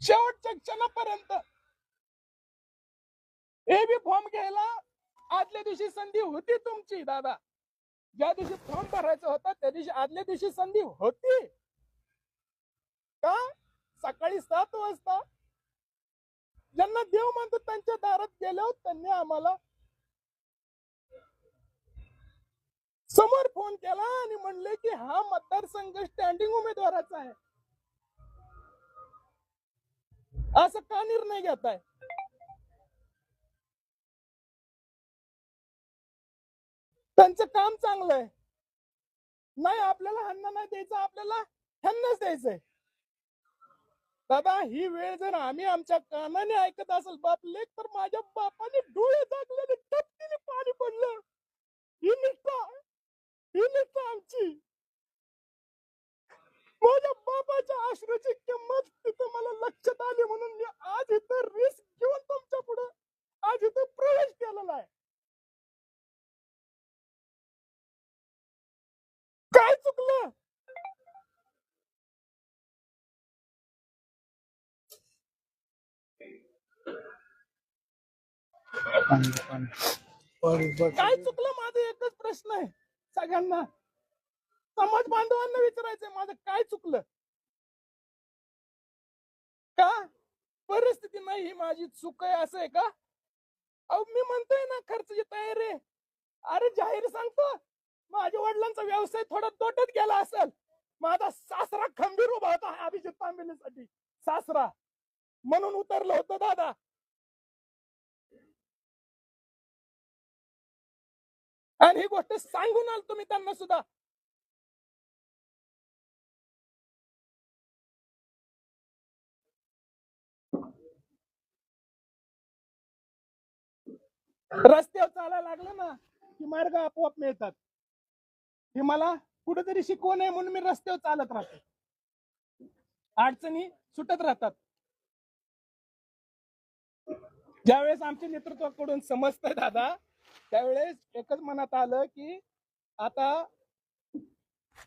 शेवटच्या क्षणापर्यंत A B form घ्यायला आदल्या दिवशी संधी होती तुमची दादा. ज्या दिवशी फॉर्म भरायचा होता त्या दिवशी आदल्या दिवशी संधी होती. का? सकाळी सात वाजता. ज्यांना देव म्हणतो त्यांच्या दारात गेलो त्यांनी आम्हाला समोर फोन केला आणि म्हणले की हा मतदारसंघ स्टँडिंग उमेदवाराचा आहे. असं का निर्णय घेताय? त्यांचं काम चांगलं आहे. नाही आपल्याला ह्यांना नाही द्यायचं आपल्याला ह्यांनाच द्यायचंय. दादा ही वेळ जर आम्ही आमच्या कानाने ऐकत असेल बाप लेख तर माझ्या बापाने डोळे दाखलेले टपकीने पाणी पडलं. ही निष्ठा ही निष्ठा आमची. माझ्या बापाच्या आश्रयाची किंमत काय चुकलं? माझं एकच प्रश्न आहे. सगळ्यांना. समाज बांधवांना विचारायचंय माझं काय चुकलं? का? परिस्थिती नाही ही माझी. चूक आहे असं आहे का? अहो मी म्हणतोय ना खर्चाची तयारी आहे. अरे जाहीर सांगतो. माझ्या वडिलांचा व्यवसाय थोडा तोट्यात गेला असेल. माझा सासरा खंबीर उभा होता अभिजित तांबेलीसाठी सासरा. म्हणून उतरलं होतं दादा. आणि ही गोष्ट सांगून आल तुम्ही त्यांना सुद्धा. रस्त्यावर चालायला लागलं ना की मार्ग आपोआप मिळतात. हे मला कुठेतरी शिकवण आहे म्हणून मी रस्त्यावर चालत राहतो. अडचणी सुटत राहतात. ज्यावेळेस आमच्या नेतृत्वाकडून समजतंय दादा त्यावेळेस एकच मनात आलं की आता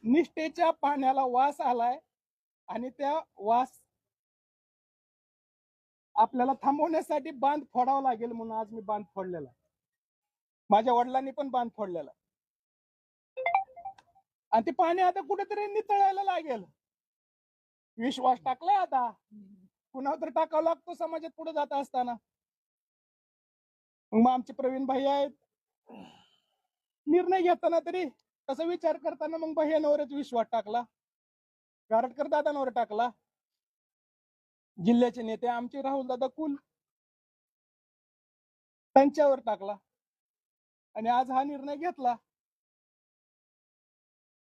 निष्ठेच्या पाण्याला वास आलाय आणि त्या वास आपल्याला थांबवण्यासाठी बांध फोडावा लागेल म्हणून आज मी बांध फोडलेला. माझ्या वडिलांनी पण बांध फोडलेला. आणि ते पाणी आता कुठेतरी नितळायला लागेल विश्वास टाकलाय आता कुणावर तर टाकावं लागतो समाजात पुढे जात असताना मग आमचे प्रवीण भाई आहेत. निर्णय घेताना तरी तसा विचार करताना मग भैयानवरच विश्वास टाकला. गारटकर दादांवर टाकला. जिल्ह्याचे नेते आमचे राहुल दादा कुल त्यांच्यावर टाकला. आणि आज हा निर्णय घेतला.